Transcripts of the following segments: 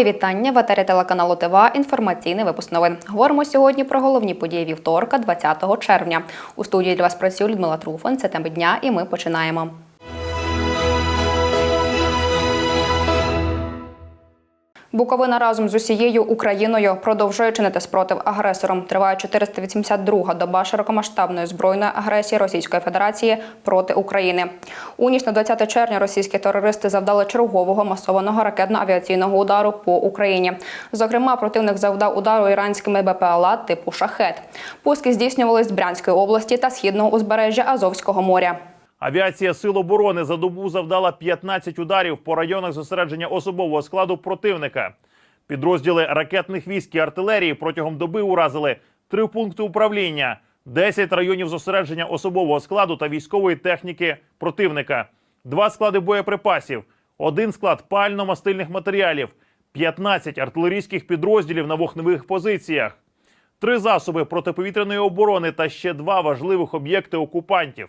Мої вітання в етері телеканалу ТВА. Інформаційний випуск новин. Говоримо сьогодні про головні події вівторка, 20 червня. У студії для вас працює Людмила Труфан. Це теми дня, і ми починаємо. Буковина разом з усією Україною продовжує чинити спротив агресорам. Триває 482-га доба широкомасштабної збройної агресії Російської Федерації проти України. У ніч на 20 червня російські терористи завдали чергового масованого ракетно-авіаційного удару по Україні. Зокрема, противник завдав удару іранськими БПЛА типу шахет. Пуски здійснювались з Брянської області та східного узбережжя Азовського моря. Авіація Сил оборони за добу завдала 15 ударів по районах зосередження особового складу противника. Підрозділи ракетних військ і артилерії протягом доби уразили три пункти управління, 10 районів зосередження особового складу та військової техніки противника, два склади боєприпасів, один склад пально-мастильних матеріалів, 15 артилерійських підрозділів на вогневих позиціях, три засоби протиповітряної оборони та ще два важливих об'єкти окупантів.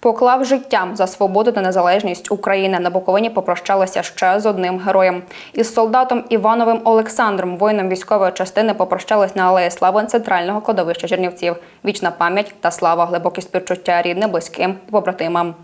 Поклав життям за свободу та незалежність України на Буковині попрощалися ще з одним героєм. Із солдатом Івановим Олександром, воїном військової частини, попрощались на алеї Слави центрального кладовища Чернівців. Вічна пам'ять та слава, глибокі співчуття рідним, близьким і побратимам.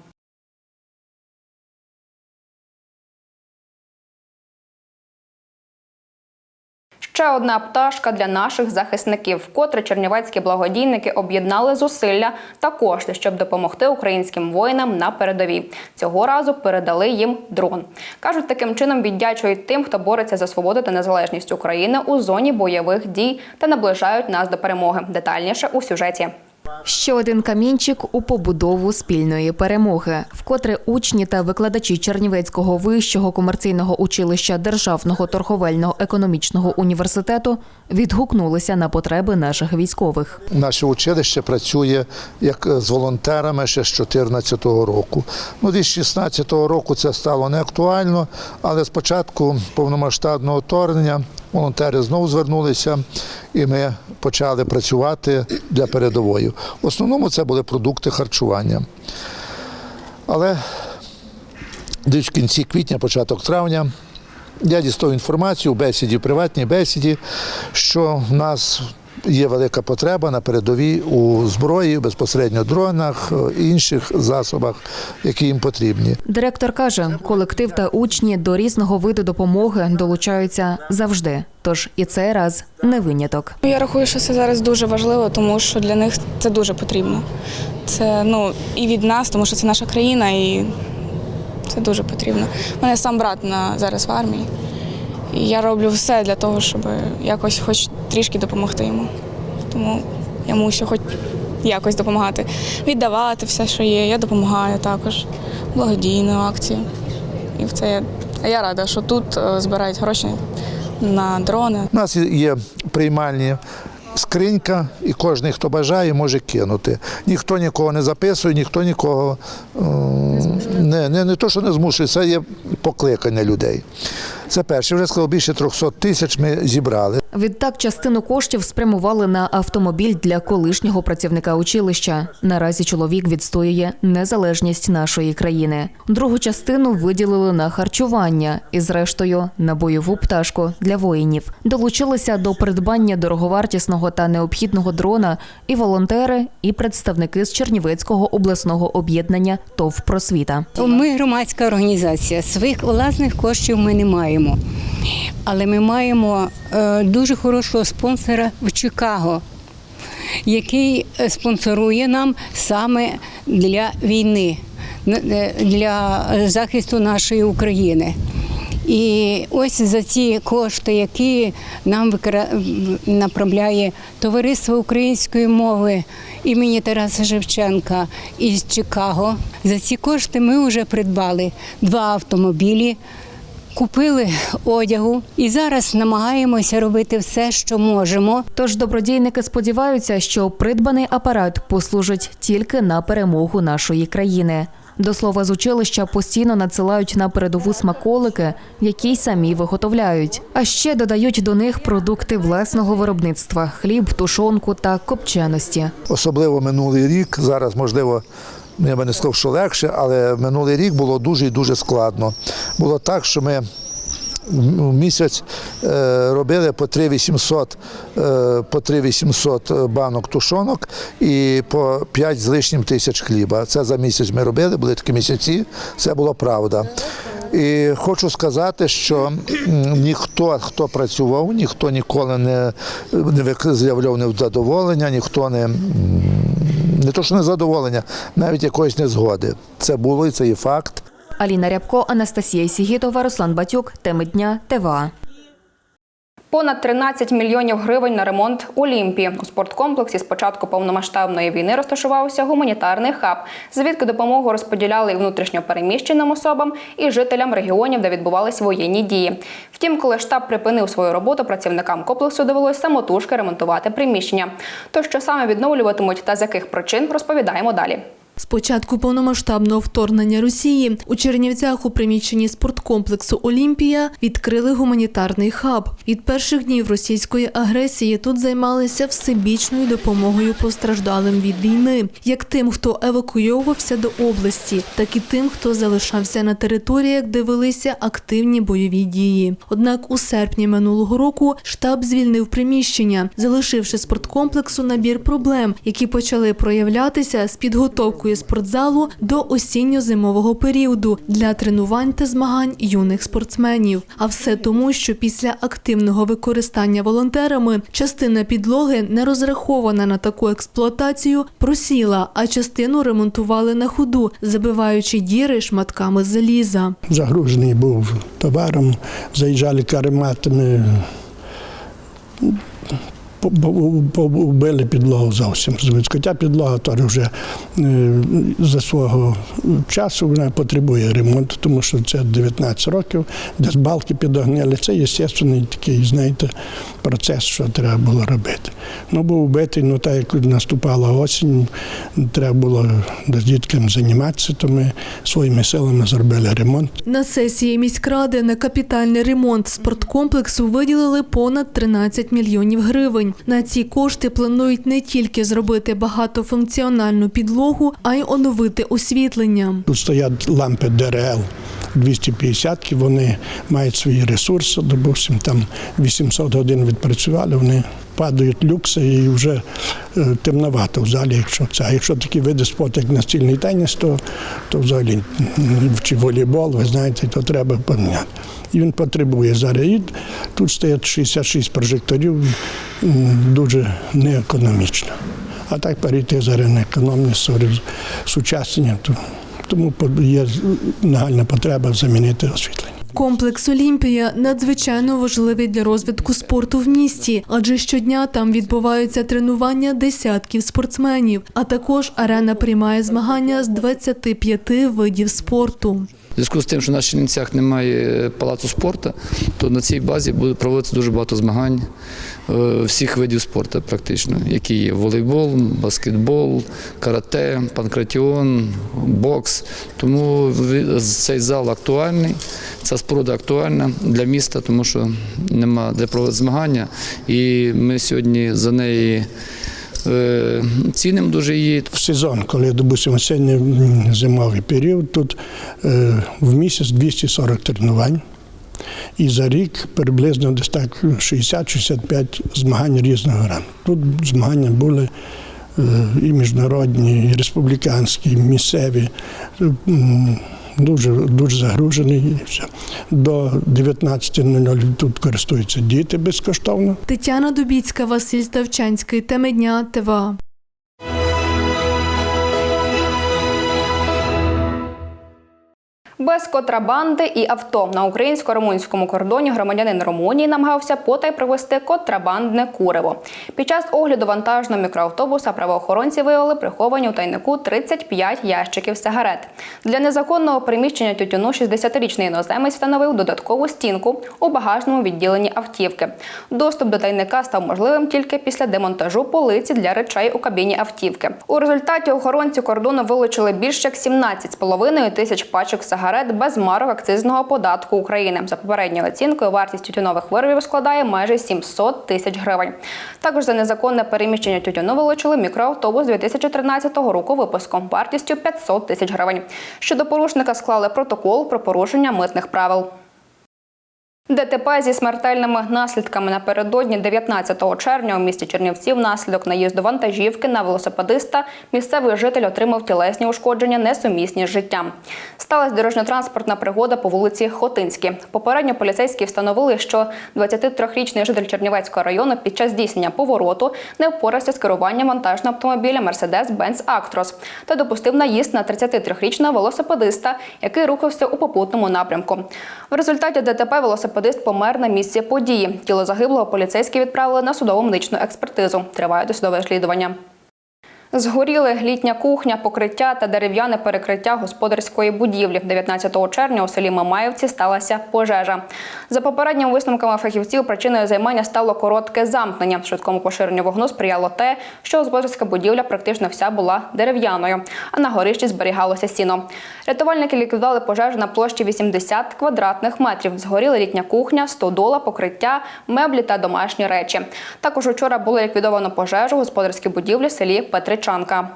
Ще одна пташка для наших захисників, вкотре чернівецькі благодійники об'єднали зусилля та кошти, щоб допомогти українським воїнам на передовій. Цього разу передали їм дрон. кажуть, таким чином віддячують тим, хто бореться за свободу та незалежність України у зоні бойових дій та наближають нас до перемоги. Детальніше у сюжеті. Ще один камінчик у побудову спільної перемоги, вкотре учні та викладачі Чернівецького вищого комерційного училища Державного торговельного економічного університету відгукнулися на потреби наших військових. Наше училище працює як з волонтерами ще з 2014 року. Ну, з 2016 року це стало не актуально, але з початку повномасштабного вторгнення волонтери знову звернулися, і ми почали працювати для передової. В основному це були продукти харчування. Але десь в кінці квітня, початок травня. Я дістав інформацію у бесіді, в приватній бесіді, що в нас є велика потреба на передовій у зброї, безпосередньо дронах, е, інших засобах, які їм потрібні. Директор каже, колектив та учні до різного виду допомоги долучаються завжди. Тож і цей раз не виняток. Я рахую, що це зараз дуже важливо, тому що для них це дуже потрібно. Це ну і від нас, тому що це наша країна, і це дуже потрібно. У мене сам брат на зараз в армії. І я роблю все для того, щоб якось хоч трішки допомогти йому. Тому я мушу хоч якось допомагати. Віддавати все, що є. Я допомагаю також. Благодійну акцію. І в це я, я рада, що тут е, збирають гроші на дрони. У нас є приймальні скринька, і кожен, хто бажає, може кинути. Ніхто нікого не записує, ніхто нікого не, не, не то, що не змушує, це є покликання людей. Це перше. Вже сказав, більше 300 тисяч ми зібрали. Відтак частину коштів спрямували на автомобіль для колишнього працівника училища. Наразі чоловік відстоює незалежність нашої країни. Другу частину виділили на харчування і, зрештою, на бойову пташку для воїнів. Долучилися до придбання дороговартісного та необхідного дрона і волонтери, і представники з Чернівецького обласного об'єднання ТОВ Просвіта. Ми громадська організація. Своїх власних коштів ми не маємо. Але ми маємо е, дуже хорошого спонсора в Чикаго, який е, спонсорує нам саме для війни, е, для захисту нашої України. І ось за ці кошти, які нам направляє Товариство української мови імені Тараса Шевченка із Чикаго, за ці кошти ми вже придбали два автомобілі. Купили одягу і зараз намагаємося робити все, що можемо, Тож добродійники сподіваються, що придбаний апарат послужить тільки на перемогу нашої країни. До слова, з училища постійно надсилають на передову смаколики, які й самі виготовляють. А ще додають до них продукти власного виробництва: хліб, тушонку та копченості. Особливо минулий рік. Зараз, можливо, я би не сказав, що легше, але минулий рік було дуже і дуже складно. Було так, що ми в місяць е, робили по 3800, е, по 3800 банок тушонок і по 5 з лишнім тисяч хліба. Це за місяць ми робили, були такі місяці, це була правда. І хочу сказати, що ніхто, хто працював, ніхто ніколи не, не заявляв невдоволення, ніхто не, не то, що незадоволення, навіть якоїсь незгоди. Це було і це є факт. Аліна Рябко, Анастасія Сігітова, Руслан Батюк. Теми дня ТВА. Понад 13 мільйонів гривень на ремонт Олімпії. У спорткомплексі з початку повномасштабної війни розташувався гуманітарний хаб, звідки допомогу розподіляли і внутрішньо переміщеним особам, і жителям регіонів, де відбувались воєнні дії. Втім, коли штаб припинив свою роботу, працівникам комплексу довелось самотужки ремонтувати приміщення. То що саме відновлюватимуть та з яких причин, розповідаємо далі. З початку повномасштабного вторгнення Росії у Чернівцях у приміщенні спорткомплексу Олімпія відкрили гуманітарний хаб. Від перших днів російської агресії тут займалися всебічною допомогою постраждалим від війни, як тим, хто евакуйовувався до області, так і тим, хто залишався на територіях, де велися активні бойові дії. Однак у серпні минулого року штаб звільнив приміщення, залишивши спорткомплексу набір проблем, які почали проявлятися з підготовкою спортзалу до осінньо-зимового періоду для тренувань та змагань юних спортсменів. А все тому, що після активного використання волонтерами частина підлоги, не розрахована на таку експлуатацію, просіла, а частину ремонтували на ходу, забиваючи діри шматками заліза. загружений був товаром, заїжджали карематами, побили підлогу зовсім. розумієте. Хоча підлога теж вже е, за свого часу вона потребує ремонту, тому що це 19 років, десь балки підогнили. Це естественний такий, знаєте, процес, що треба було робити. Ну, був вбитий, ну так як наступала осінь, треба було з дітками займатися, то ми своїми силами зробили ремонт. На сесії міськради на капітальний ремонт спорткомплексу виділили понад 13 мільйонів гривень. На ці кошти планують не тільки зробити багатофункціональну підлогу, а й оновити освітлення. Тут стоять лампи ДРЛ 250, вони мають свої ресурси, допустим, там 800 годин відпрацювали, вони падають люкси і вже е, темновато в залі, якщо це. А якщо такі види спорту, як настільний теніс, то, то взагалі чи волейбол, ви знаєте, то треба поміняти. І він потребує зараз. І тут стоять 66 прожекторів, дуже неекономічно. А так перейти зараз на економність, сучаснення, то тому є нагальна потреба замінити освітлення. Комплекс Олімпія надзвичайно важливий для розвитку спорту в місті, адже щодня там відбуваються тренування десятків спортсменів. А також арена приймає змагання з 25 видів спорту. Зв'язку з тим, що в в Чернівцях немає палацу спорту, то на цій базі буде проводитися дуже багато змагань е, всіх видів спорту, практично, які є волейбол, баскетбол, карате, панкратіон, бокс. Тому цей зал актуальний, ця споруда актуальна для міста, тому що нема де проводити змагання. І ми сьогодні за неї е, цінимо дуже її. В сезон, коли, допустимо, осінньо-зимовий період, тут е, в місяць 240 тренувань. І за рік приблизно десь так 60-65 змагань різного ранку. Тут змагання були е, і міжнародні, і республіканські, і місцеві. Дуже, дуже загружений і все. До 19.00 тут користуються діти безкоштовно. Тетяна Дубіцька, Василь Ставчанський. Теми дня ТВА. Без контрабанди і авто на українсько-румунському кордоні громадянин Румунії намагався потай провести контрабандне куриво. Під час огляду вантажного мікроавтобуса правоохоронці виявили приховані у тайнику 35 ящиків сигарет. Для незаконного приміщення тютюну 60-річний іноземець встановив додаткову стінку у багажному відділенні автівки. Доступ до тайника став можливим тільки після демонтажу полиці для речей у кабіні автівки. У результаті охоронці кордону вилучили більш як 17,5 тисяч пачок сигарет без марок акцизного податку України. За попередньою оцінкою, вартість тютюнових виробів складає майже 700 тисяч гривень. Також за незаконне переміщення тютюну вилучили мікроавтобус 2013 року випуску вартістю 500 тисяч гривень. Щодо порушника склали протокол про порушення митних правил. ДТП зі смертельними наслідками напередодні 19 червня у місті Чернівці внаслідок наїзду вантажівки на велосипедиста місцевий житель отримав тілесні ушкодження несумісні з життям. Сталася дорожньо-транспортна пригода по вулиці Хотинській. Попередньо поліцейські встановили, що 23-річний житель Чернівецького району під час здійснення повороту не впорався з керуванням вантажного автомобіля Mercedes-Benz Actros та допустив наїзд на 33-річного велосипедиста, який рухався у попутному напрямку. В результаті ДТП велосипедист помер на місці події. Тіло загиблого поліцейські відправили на судово медичну експертизу. Триває досудове розслідування. Згоріли літня кухня, покриття та дерев'яне перекриття господарської будівлі. 19 червня у селі Мамаївці сталася пожежа. За попередніми висновками фахівців, причиною займання стало коротке замкнення. Швидкому поширенню вогну сприяло те, що господарська будівля практично вся була дерев'яною, а на горищі зберігалося сіно. Рятувальники ліквідували пожежу на площі 80 квадратних метрів. Згоріла літня кухня, стодола, покриття, меблі та домашні речі. Також учора було ліквідовано пожежу господарській будівлі в селі Петричанка.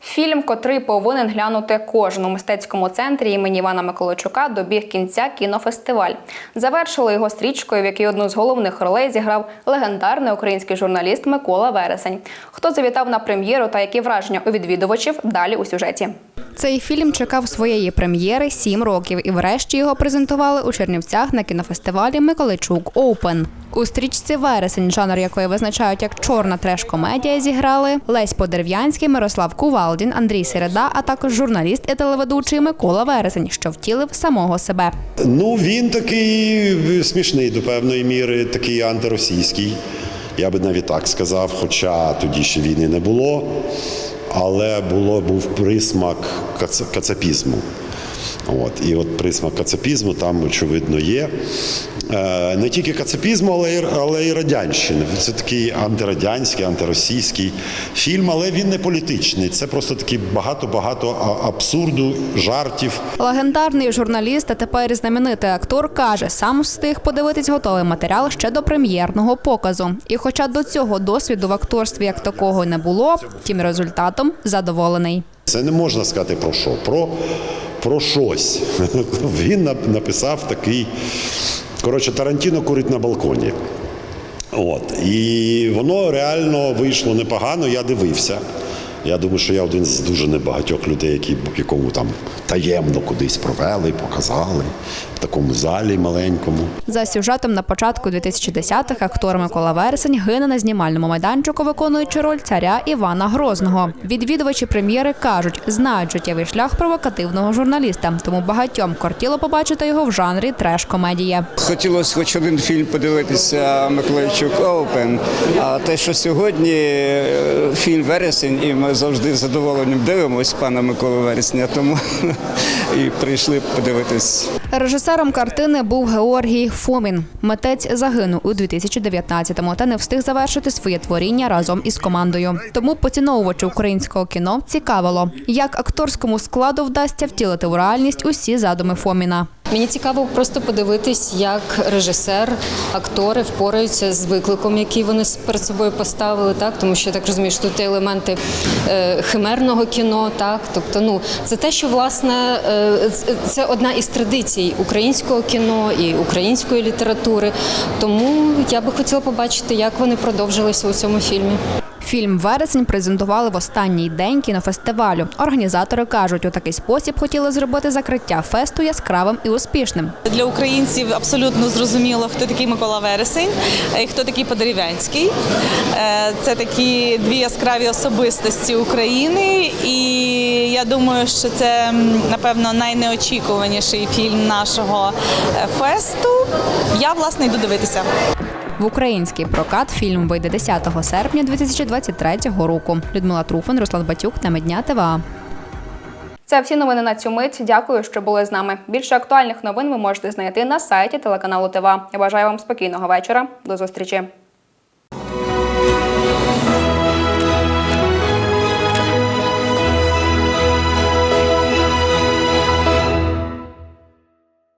Фільм, котрий повинен глянути кожен у мистецькому центрі імені Івана Миколайчука, добіг кінця кінофестиваль. Завершили його стрічкою, в якій одну з головних ролей зіграв легендарний український журналіст Микола Вересень. Хто завітав на прем'єру та які враження у відвідувачів далі у сюжеті. Цей фільм чекав своєї прем'єри сім років і врешті його презентували у Чернівцях на кінофестивалі Миколайчук Оупен. У стрічці Вересень, жанр якої визначають як чорна треш-комедія, зіграли Лесь Подерв'янський, Мирослав Кувалдін, Андрій Середа, а також журналіст і телеведучий Микола Вересень, що втілив самого себе. Ну, він такий смішний до певної міри, такий антиросійський. Я би навіть так сказав, хоча тоді ще війни не було, але було, був присмак кац- кацапізму. От, і от присмак кацапізму там, очевидно, є. Е, не тільки кацапізму, але й, але й радянщини. Це такий антирадянський, антиросійський фільм, але він не політичний. Це просто такий багато-багато абсурду, жартів. Легендарний журналіст, а тепер знаменитий актор, каже, сам встиг подивитись готовий матеріал ще до прем'єрного показу. І хоча до цього досвіду в акторстві як такого не було, тим результатом задоволений. Це не можна сказати про що. Про, про щось. Він написав такий. Коротше, Тарантіно курить на балконі. От. І воно реально вийшло непогано, я дивився. Я думаю, що я один з дуже небагатьох людей, які якому там таємно кудись провели, показали в такому залі маленькому. За сюжетом на початку 2010-х актор Микола Вересень гине на знімальному майданчику, виконуючи роль царя Івана Грозного. Відвідувачі прем'єри кажуть, знають життєвий шлях провокативного журналіста, тому багатьом кортіло побачити його в жанрі треш-комедія. Хотілося хоч один фільм подивитися Миколайчук Оупен. А те, що сьогодні е, фільм Вересень, і ми завжди з задоволенням дивимось пана Миколу Вересня, тому і прийшли подивитись. Режисером картини був Георгій Фомін. Митець загинув у 2019-му та не встиг завершити своє творіння разом із командою. Тому поціновувачі українського кіно цікавило, як акторському складу вдасться втілити в реальність усі задуми Фоміна. Мені цікаво просто подивитись, як режисер, актори впораються з викликом, який вони перед собою поставили, так тому що я так розумію, що тут є елементи е, химерного кіно, так тобто, ну це те, що власне е, це- це одна із традицій українського кіно і української літератури. Тому я би хотіла побачити, як вони продовжилися у цьому фільмі. Фільм Вересень презентували в останній день кінофестивалю. Організатори кажуть, у такий спосіб хотіли зробити закриття фесту яскравим і успішним. Для українців абсолютно зрозуміло, хто такий Микола Вересень, і хто такий Подерев'янський. Е, Це такі дві яскраві особистості України, і я думаю, що це напевно найнеочікуваніший фільм нашого е, фесту. Я власне йду дивитися. В український прокат фільм вийде 10 серпня 2023 року. Людмила Труфан, Руслан Батюк та Медня ТВА. Це всі новини на цю мить. Дякую, що були з нами. Більше актуальних новин ви можете знайти на сайті телеканалу ТВА. Я бажаю вам спокійного вечора. До зустрічі.